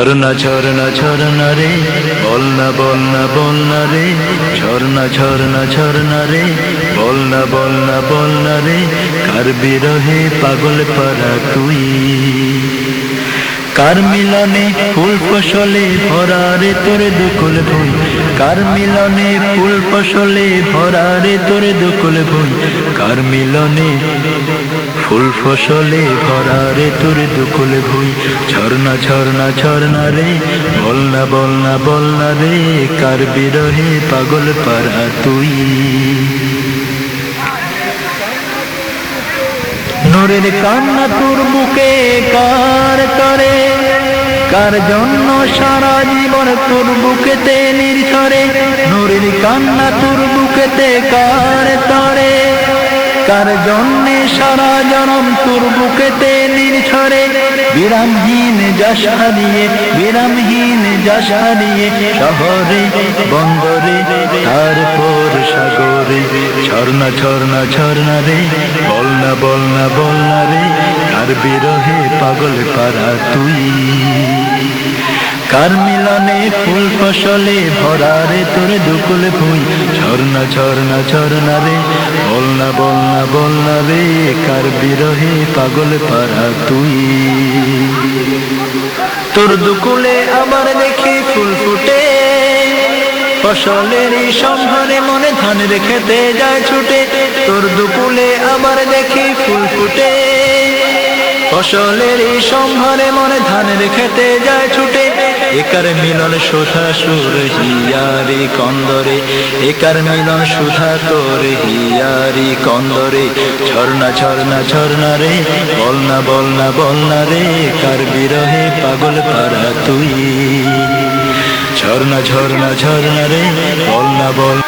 ঝরনা ঝরনা ঝরনা রে বল না বল না বল না রে ঝরনা ঝরনা ঝরনা রে বল না বল না বল না রে, কার বিরহে পাগল পারা তুই? কার মিলনে ফুল ফসলে ভরা রে তোর দুকুল ভুই কার মিলনে ফুল ফসলে ভরা রে তোরে দুকুল ভুই? কার মিলনে ফুল ফসলে ভরা রে তোরে দুকুল ভুই? ঝর্ণা ঝর্ণা ঝর্ণা রে বল না বল না বল না রে, কার বিরহে পাগল পারা তুই? নোরের কান্না তোর বুকে কার কার জন্য সারা জীবন তোর বুকেতে নির্ঝরে নোরের কান্না তোর বুকেতে কার তরে? কার জন্যে সারা জনম তোর বুকেতে নির্ঝরে বিরামহীন যশ হারিয়ে বিরামহীন যশ হারিয়ে শহরে, বন্দরে, তারপর সাগরে। ঝর্ণা ঝর্ণা ঝর্ণা রে, বল না বল না রে কার বিরহে পাগল পারা তুই। কার মিলনে ফুল ফসলে ভরা রে তোর দুকুল ভুই? ঝর্ণা ঝর্ণা ঝর্ণা রে বল না বল না বল না রে, কার বিরহে পাগল পারা তুই? তোর দুকুলে আবার দেখি ফুল ফুটে ফসলের সম্ভারে মনে ধান রেখেতে যায় ছুটে। তোর দুকুলে আবার দেখি ফুল ফুটে ফসলের সম্ভারে মনে ধান রেখেতে যায় ছুটে। একার মিলন সুধা সুর হিয়ারি কন্দরে, একার মিলন সুধা তোর হিয়ারি কন্দরে। ঝর্ণা ঝর্ণা ঝর্ণা রে বল না বল না বল না রে, কার বিরহে পাগল পারা তুই? ঝর্ণা ঝর্ণা ঝর্ণা রে বল না বল